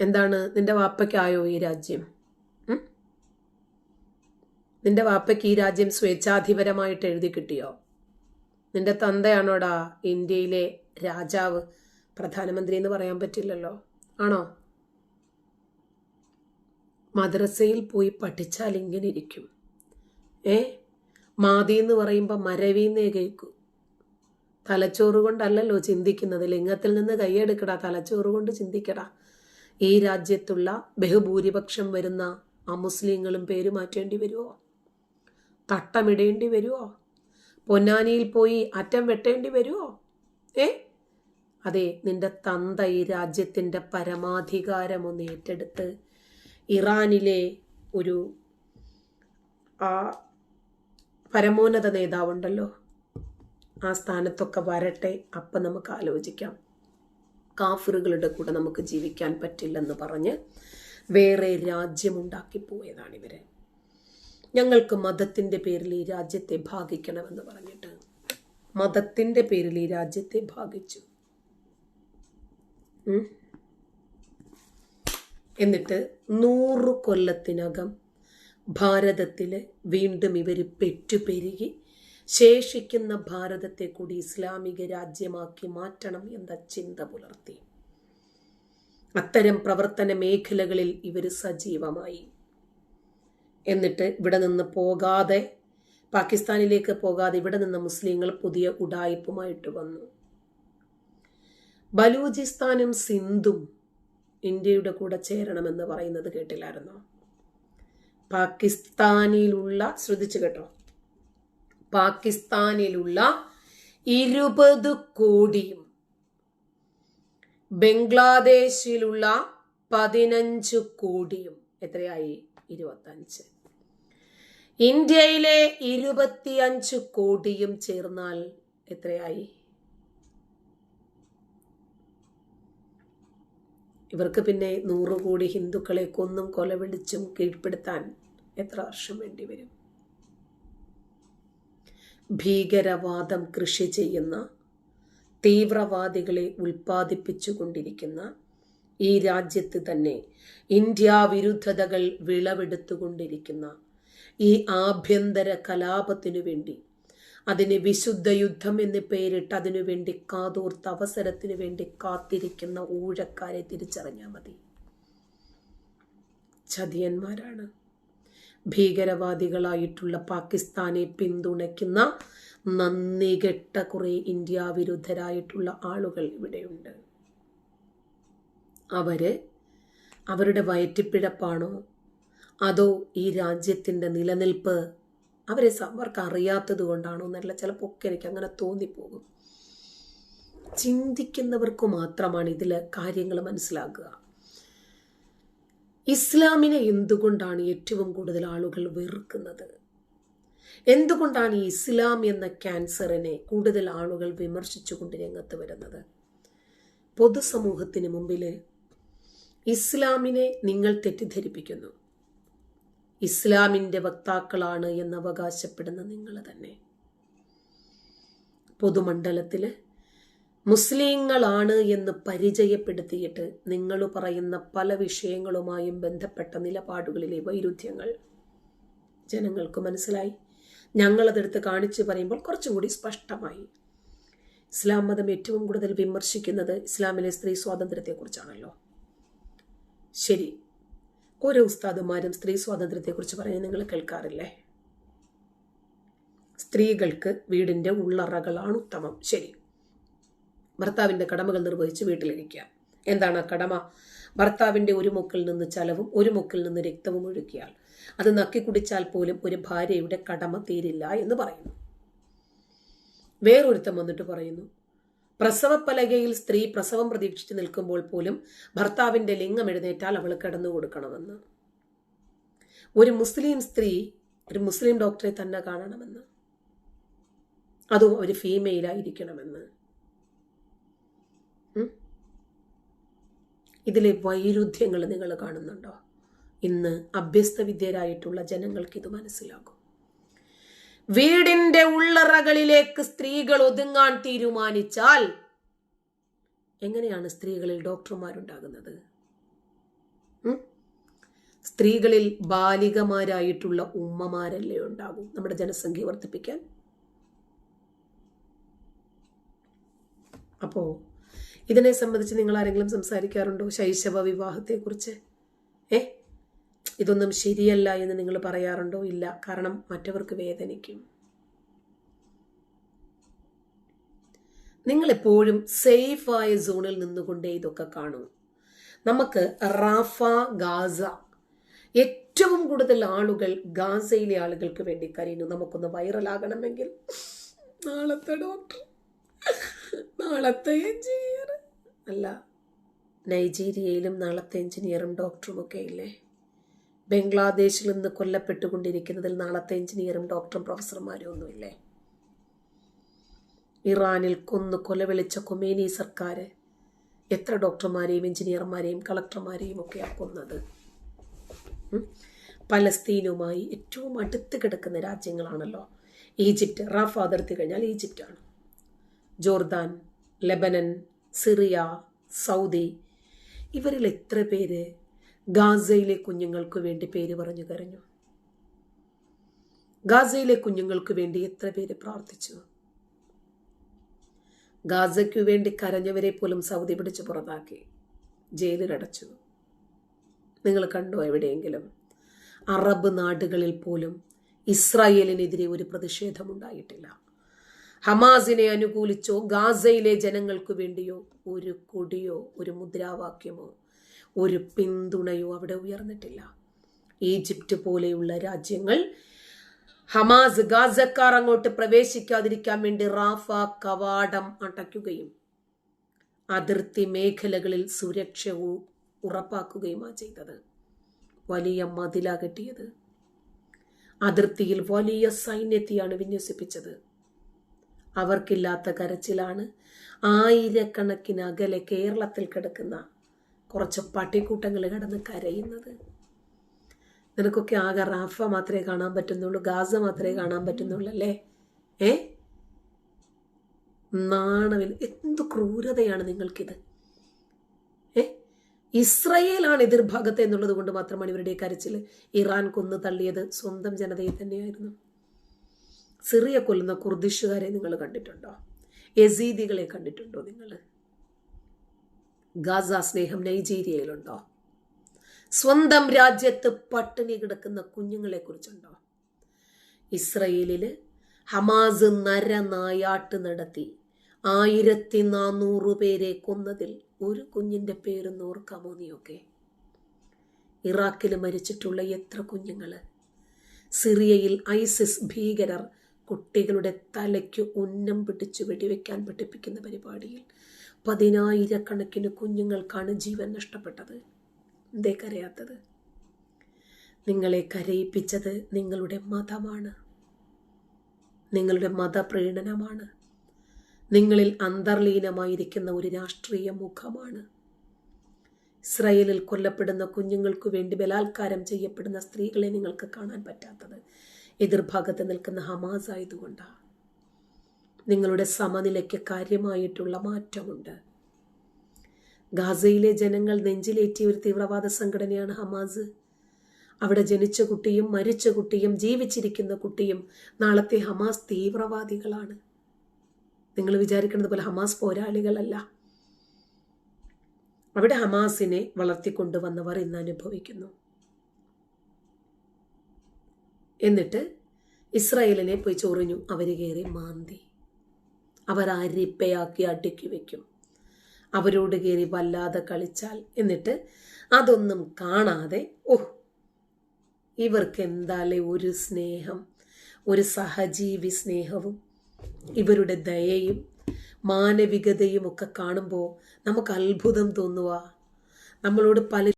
എന്താണ് നിന്റെ വാപ്പയ്ക്കായോ ഈ രാജ്യം? നിന്റെ വാപ്പയ്ക്ക് ഈ രാജ്യം സ്വേച്ഛാധിപരമായിട്ട് എഴുതി കിട്ടിയോ? നിന്റെ തന്തയാണോടാ ഇന്ത്യയിലെ രാജാവ് പ്രധാനമന്ത്രി എന്ന് പറയാൻ പറ്റില്ലല്ലോ. ആണോ? മദ്രസയിൽ പോയി പഠിച്ചാൽ ഇങ്ങനെ ഇരിക്കും. ഏ? മാതി എന്ന് പറയുമ്പോൾ മരവീന്നേ കേൾക്കൂ. തലച്ചോറ് കൊണ്ടല്ലല്ലോ ചിന്തിക്കുന്നത്. ലിംഗത്തിൽ നിന്ന് കൈയെടുക്കടാ. തലച്ചോറ് കൊണ്ട് ചിന്തിക്കടാ. ഈ രാജ്യത്തുള്ള ബഹുഭൂരിപക്ഷം വരുന്ന അമുസ്ലിങ്ങളും പേര് മാറ്റേണ്ടി വരുമോ തട്ടമിടേണ്ടി വരുമോ പൊന്നാനിയിൽ പോയി അറ്റം വെട്ടേണ്ടി വരുമോ ഏ? അതെ നിന്റെ തന്ത ഈ രാജ്യത്തിന്റെ പരമാധികാരം ഒന്ന് ഏറ്റെടുത്ത് ഇറാനിലെ ഒരു ആ പരമോന്നത നേതാവുണ്ടല്ലോ. ആ സ്ഥാനത്തൊക്കെ വരട്ടെ അപ്പം നമുക്ക് ആലോചിക്കാം. കാഫിറുകളുടെ കൂടെ നമുക്ക് ജീവിക്കാൻ പറ്റില്ലെന്ന് പറഞ്ഞ് വേറെ രാജ്യമുണ്ടാക്കി പോയതാണ് ഇവർ ഞങ്ങൾക്ക് മതത്തിന്റെ പേരിൽ ഈ രാജ്യത്തെ ഭാഗിക്കണമെന്ന് പറഞ്ഞിട്ട് മതത്തിന്റെ പേരിൽ ഈ രാജ്യത്തെ ഭാഗിച്ചു. എന്നിട്ട് നൂറ് കൊല്ലത്തിനകം ഭാരതത്തിൽ വീണ്ടും ഇവർ പെറ്റുപെരുകി ശേഷിക്കുന്ന ഭാരതത്തെ കൂടി ഇസ്ലാമിക രാജ്യമാക്കി മാറ്റണം എന്ന ചിന്ത പുലർത്തി. അത്തരം പ്രവർത്തന മേഖലകളിൽ ഇവർ സജീവമായി. എന്നിട്ട് ഇവിടെ നിന്ന് പോകാതെ പാകിസ്ഥാനിലേക്ക് പോകാതെ ഇവിടെ നിന്ന് മുസ്ലിങ്ങൾ പുതിയ ഉടായ്പുമായിട്ട് വന്നു. ബലൂചിസ്ഥാനും സിന്ധും ഇന്ത്യയുടെ കൂടെ ചേരണമെന്ന് പറയുന്നത് കേട്ടില്ലായിരുന്നു? പാകിസ്ഥാനിലുള്ള ശ്രദ്ധിച്ചു കേട്ടോ. പാകിസ്ഥാനിലുള്ള ഇരുപത് കോടിയും ബംഗ്ലാദേശിലുള്ള പതിനഞ്ച് കോടിയും. എത്രയായി? ഇരുപത്തഞ്ച്. ഇന്ത്യയിലെ ഇരുപത്തിയഞ്ച് കോടിയും ചേർന്നാൽ എത്രയായി? ഇവർക്ക് പിന്നെ നൂറ് കോടി ഹിന്ദുക്കളെ കൊന്നും കൊലവിളിച്ചും കീഴ്പ്പെടുത്താൻ എത്ര വർഷം വേണ്ടി വരും? ഭീകരവാദം കൃഷി ചെയ്യുന്ന തീവ്രവാദികളെ ഉൽപ്പാദിപ്പിച്ചുകൊണ്ടിരിക്കുന്ന ഈ രാജ്യത്ത് തന്നെ ഇന്ത്യ വിരുദ്ധതകൾ വിളവെടുത്തുകൊണ്ടിരിക്കുന്ന ഈ ആഭ്യന്തര കലാപത്തിനു വേണ്ടി അതിന് വിശുദ്ധ യുദ്ധം എന്ന് പേരിട്ട് അതിനു വേണ്ടി കാതോർത്ത അവസരത്തിനു വേണ്ടി കാത്തിരിക്കുന്ന ഊഴക്കാരെ തിരിച്ചറിഞ്ഞാൽ മതി. ചതിയന്മാരാണ്. ഭീകരവാദികളായിട്ടുള്ള പാകിസ്ഥാനെ പിന്തുണയ്ക്കുന്ന നന്ദി കെട്ട കുറെ ഇന്ത്യ വിരുദ്ധരായിട്ടുള്ള ആളുകൾ ഇവിടെയുണ്ട്. അവർ അവരുടെ വയറ്റിപ്പിഴപ്പാണോ? അതോ ഈ രാജ്യത്തിന്റെ നിലനിൽപ്പ് അവരെ അവർക്ക് അറിയാത്തത് കൊണ്ടാണോ എന്നല്ല ചിലപ്പോൾ ഒക്കെ എനിക്ക് അങ്ങനെ തോന്നിപ്പോകും. ചിന്തിക്കുന്നവർക്ക് മാത്രമാണ് ഇതിൽ കാര്യങ്ങൾ മനസ്സിലാക്കുക. ഇസ്ലാമിനെ എന്തുകൊണ്ടാണ് ഏറ്റവും കൂടുതൽ ആളുകൾ വെറുക്കുന്നത്? എന്തുകൊണ്ടാണ് ഈ ഇസ്ലാം എന്ന ക്യാൻസറിനെ കൂടുതൽ ആളുകൾ വിമർശിച്ചുകൊണ്ട് രംഗത്ത് വരുന്നത്? പൊതുസമൂഹത്തിന് മുമ്പിൽ ഇസ്ലാമിനെ നിങ്ങൾ തെറ്റിദ്ധരിപ്പിക്കുന്നു. ഇസ്ലാമിന്റെ വക്താക്കളാണ് എന്ന് അവകാശപ്പെടുന്ന നിങ്ങൾ തന്നെ. പൊതുമണ്ഡലത്തിൽ മുസ്ലിങ്ങളാണ് എന്ന് പരിചയപ്പെടുത്തിയിട്ട് നിങ്ങൾ പറയുന്ന പല വിഷയങ്ങളുമായും ബന്ധപ്പെട്ട നിലപാടുകളിലെ വൈരുദ്ധ്യങ്ങൾ ജനങ്ങൾക്ക് മനസ്സിലായി. ഞങ്ങളതെടുത്ത് കാണിച്ചു പറയുമ്പോൾ കുറച്ചുകൂടി സ്പഷ്ടമായി. ഇസ്ലാം മതം ഏറ്റവും കൂടുതൽ വിമർശിക്കുന്നത് ഇസ്ലാമിലെ സ്ത്രീ സ്വാതന്ത്ര്യത്തെക്കുറിച്ചാണല്ലോ. ശരി ഓരോ ഉസ്താദുമാരും സ്ത്രീ സ്വാതന്ത്ര്യത്തെക്കുറിച്ച് പറയുന്നത് നിങ്ങൾ കേൾക്കാറില്ലേ? സ്ത്രീകൾക്ക് വീടിന്റെ ഉള്ളറകളാണ് ഉത്തമം. ശരി ഭർത്താവിന്റെ കടമകൾ നിർവഹിച്ച് വീട്ടിലിരിക്കുക. എന്താണ് ആ കടമ? ഭർത്താവിന്റെ ഒരു മുക്കിൽ നിന്ന് ചലവും ഒരു മുക്കിൽ നിന്ന് രക്തവും ഒഴുക്കിയാൽ അത് നക്കി കുടിച്ചാൽ പോലും ഒരു ഭാര്യയുടെ കടമ തീരില്ല എന്ന് പറയുന്നു. വേറൊരുത്തം വന്നിട്ട് പറയുന്നു പ്രസവപ്പലകയിൽ സ്ത്രീ പ്രസവം പ്രതീക്ഷിച്ച് നിൽക്കുമ്പോൾ പോലും ഭർത്താവിന്റെ ലിംഗം എഴുന്നേറ്റാൽ അവൾ കിടന്നു കൊടുക്കണമെന്ന്. ഒരു മുസ്ലിം സ്ത്രീ ഒരു മുസ്ലിം ഡോക്ടറെ തന്നെ കാണണമെന്ന്. അതും ഒരു ഫീമെയിലായിരിക്കണമെന്ന് ഇതിലെ വൈരുദ്ധ്യങ്ങൾ നിങ്ങൾ കാണുന്നുണ്ടോ? ഇന്ന് അഭ്യസ്ത വിദ്യരായിട്ടുള്ള ജനങ്ങൾക്ക് ഇത് മനസ്സിലാകും. വീടിന്റെ ഉള്ളറകളിലേക്ക് സ്ത്രീകൾ ഒതുങ്ങാൻ തീരുമാനിച്ചാൽ എങ്ങനെയാണ് സ്ത്രീകളിൽ ഡോക്ടർമാരുണ്ടാകുന്നത്? സ്ത്രീകളിൽ ബാലികമാരായിട്ടുള്ള ഉമ്മമാരല്ലേ ഉണ്ടാകും? നമ്മുടെ ജനസംഖ്യ വർദ്ധിപ്പിക്കാൻ. അപ്പോൾ ഇതിനെ സംബന്ധിച്ച് നിങ്ങൾ ആരെങ്കിലും സംസാരിക്കാറുണ്ടോ ശൈശവ വിവാഹത്തെക്കുറിച്ച്? ഏ? ഇതൊന്നും ശരിയല്ല എന്ന് നിങ്ങൾ പറയാറുണ്ടോ? ഇല്ല. കാരണം മറ്റവർക്ക് വേദനിക്കും. നിങ്ങൾ എപ്പോഴും സേഫായ സോണിൽ നിന്നുകൊണ്ടേ ഇതൊക്കെ കാണൂ. നമുക്ക് റാഫ ഗാസ ഏറ്റവും കൂടുതൽ ആളുകൾ ഗാസയിലെ ആളുകൾക്ക് വേണ്ടി കരയുന്നു. നമുക്കൊന്ന് വൈറലാകണമെങ്കിൽ നാളത്തെ ഡോക്ടർ നാളത്തെ എഞ്ചിനീയർ. അല്ല നൈജീരിയയിലും നാളത്തെ എഞ്ചിനീയറും ഡോക്ടറും ഒക്കെ ഇല്ലേ? ബംഗ്ലാദേശിൽ നിന്ന് കൊല്ലപ്പെട്ടുകൊണ്ടിരിക്കുന്നതിൽ നാളത്തെ എഞ്ചിനീയറും ഡോക്ടറും പ്രൊഫസർമാരും ഒന്നുമില്ലേ ഇറാനിൽ കൊന്നു കൊലവിളിച്ച കൊമേനി സർക്കാർ എത്ര ഡോക്ടർമാരെയും എഞ്ചിനീയർമാരെയും കളക്ടർമാരെയും ഒക്കെയാണ് കൊന്നത്? പലസ്തീനുമായി ഏറ്റവും അടുത്ത് കിടക്കുന്ന രാജ്യങ്ങളാണല്ലോ. ഈജിപ്റ്റ് റാഫ് അതിർത്തി കഴിഞ്ഞാൽ ഈജിപ്റ്റാണ്. ജോർദാൻ ലെബനൻ സിറിയ സൗദി ഇവരിൽ എത്ര പേര് ഗാസയിലെ കുഞ്ഞുങ്ങൾക്ക് വേണ്ടി പേര് പറഞ്ഞു കരഞ്ഞു? ഗാസയിലെ കുഞ്ഞുങ്ങൾക്ക് വേണ്ടി എത്ര പേര് പ്രാർത്ഥിച്ചു? ഗാസയ്ക്കു വേണ്ടി കരഞ്ഞവരെ പോലും സൗദി പിടിച്ച് പുറത്താക്കി ജയിലിലടച്ചു നിങ്ങൾ കണ്ടോ എവിടെയെങ്കിലും അറബ് നാടുകളിൽ പോലും ഇസ്രായേലിനെതിരെ ഒരു പ്രതിഷേധമുണ്ടായിട്ടില്ല ഹമാസിനെ അനുകൂലിച്ചോ ഗാസയിലെ ജനങ്ങൾക്ക് വേണ്ടിയോ ഒരു കൊടിയോ ഒരു മുദ്രാവാക്യമോ ഒരു പിന്തുണയോ അവിടെ ഉയർന്നിട്ടില്ല. ഈജിപ്റ്റ് പോലെയുള്ള രാജ്യങ്ങൾ ഹമാസ് ഗാസക്കാർ അങ്ങോട്ട് പ്രവേശിക്കാതിരിക്കാൻ വേണ്ടി റാഫ കവാടം അടയ്ക്കുകയും അതിർത്തി മേഖലകളിൽ സുരക്ഷ ഉറപ്പാക്കുകയുമാണ് ചെയ്തത്. വലിയ മതിലാകെട്ടിയത്. അതിർത്തിയിൽ വലിയ സൈന്യത്തെയാണ് വിന്യസിപ്പിച്ചത്. അവർക്കില്ലാത്ത കരച്ചിലാണ് ആയിരക്കണക്കിന് അകലെ കേരളത്തിൽ കിടക്കുന്ന കുറച്ച് പട്ടിക്കൂട്ടങ്ങൾ കിടന്ന് കരയുന്നത്. നിനക്കൊക്കെ ആകെ റാഫ മാത്രമേ കാണാൻ പറ്റുന്നുള്ളൂ ഗാസ മാത്രമേ കാണാൻ പറ്റുന്നുള്ളൂ അല്ലേ ഏ? നാണവിൽ എന്ത് ക്രൂരതയാണ് നിങ്ങൾക്കിത്? ഏ? ഇസ്രയേലാണ് എതിർഭാഗത്ത് എന്നുള്ളത് കൊണ്ട് മാത്രമാണ് ഇവരുടെ കരച്ചിൽ ഇറാൻ കൊന്നു തള്ളിയത് സ്വന്തം ജനതയെ തന്നെയായിരുന്നു. സിറിയ കൊല്ലുന്ന കുർദിഷുകാരെ നിങ്ങൾ കണ്ടിട്ടുണ്ടോ? യസീദികളെ കണ്ടിട്ടുണ്ടോ നിങ്ങൾ? ഗാസ സ്നേഹം നൈജീരിയയിലുണ്ടോ? സ്വന്തം രാജ്യത്ത് പട്ടിണി കിടക്കുന്ന കുഞ്ഞുങ്ങളെ കുറിച്ചുണ്ടോ? ഇസ്രയേലിൽ ഹമാസ് നരനായാട്ട് നടത്തി ആയിരത്തി നാനൂറ് പേരെ കൊന്നതിൽ ഒരു കുഞ്ഞിന്റെ പേര് നോർക്കാമോ നീയൊക്കെ? ഇറാഖിൽ മരിച്ചിട്ടുള്ള എത്ര കുഞ്ഞുങ്ങൾ? സിറിയയിൽ ഐസിസ് ഭീകരർ കുട്ടികളുടെ തലയ്ക്ക് ഉന്നം പിടിച്ച് വെടിവെക്കാൻ പഠിപ്പിക്കുന്ന പരിപാടിയിൽ പതിനായിരക്കണക്കിന് കുഞ്ഞുങ്ങൾക്കാണ് ജീവൻ നഷ്ടപ്പെട്ടത്. എന്തേ കരയാത്തത്. നിങ്ങളെ കരയിപ്പിച്ചത് നിങ്ങളുടെ മതമാണ്. നിങ്ങളുടെ മതപ്രീണനമാണ് നിങ്ങളിൽ അന്തർലീനമായിരിക്കുന്ന ഒരു രാഷ്ട്രീയ മുഖമാണ്. ഇസ്രയേലിൽ കൊല്ലപ്പെടുന്ന കുഞ്ഞുങ്ങൾക്കു വേണ്ടി ബലാത്കാരം ചെയ്യപ്പെടുന്ന സ്ത്രീകളെ നിങ്ങൾക്ക് കാണാൻ പറ്റാത്തത്. എതിർഭാഗത്ത് നിൽക്കുന്ന ഹമാസ് ആയതുകൊണ്ടാണ്. നിങ്ങളുടെ സമനിലയ്ക്ക് കാര്യമായിട്ടുള്ള മാറ്റമുണ്ട്. ഗാസയിലെ ജനങ്ങൾ നെഞ്ചിലേറ്റിയ ഒരു തീവ്രവാദ സംഘടനയാണ് ഹമാസ്. അവിടെ ജനിച്ച കുട്ടിയും മരിച്ച കുട്ടിയും ജീവിച്ചിരിക്കുന്ന കുട്ടിയും നാളത്തെ ഹമാസ് തീവ്രവാദികളാണ്. നിങ്ങൾ വിചാരിക്കുന്നത് പോലെ ഹമാസ് പോരാളികളല്ല. അവിടെ ഹമാസിനെ വളർത്തിക്കൊണ്ടുവന്നവർ ഇന്ന് അനുഭവിക്കുന്നു. എന്നിട്ട് ഇസ്രായേലിനെ പോയി ചൊറിഞ്ഞു. അവർ കയറി മാന്തി. അവർ അരിപ്പയാക്കി അടുക്കി വയ്ക്കും അവരോട് കയറി വല്ലാതെ കളിച്ചാൽ. എന്നിട്ട് അതൊന്നും കാണാതെ ഓഹ് ഇവർക്ക് എന്താലേ ഒരു സ്നേഹം ഒരു സഹജീവി സ്നേഹവും. ഇവരുടെ ദയയും മാനവികതയും ഒക്കെ കാണുമ്പോൾ നമുക്ക് അത്ഭുതം തോന്നുക നമ്മളോട് പല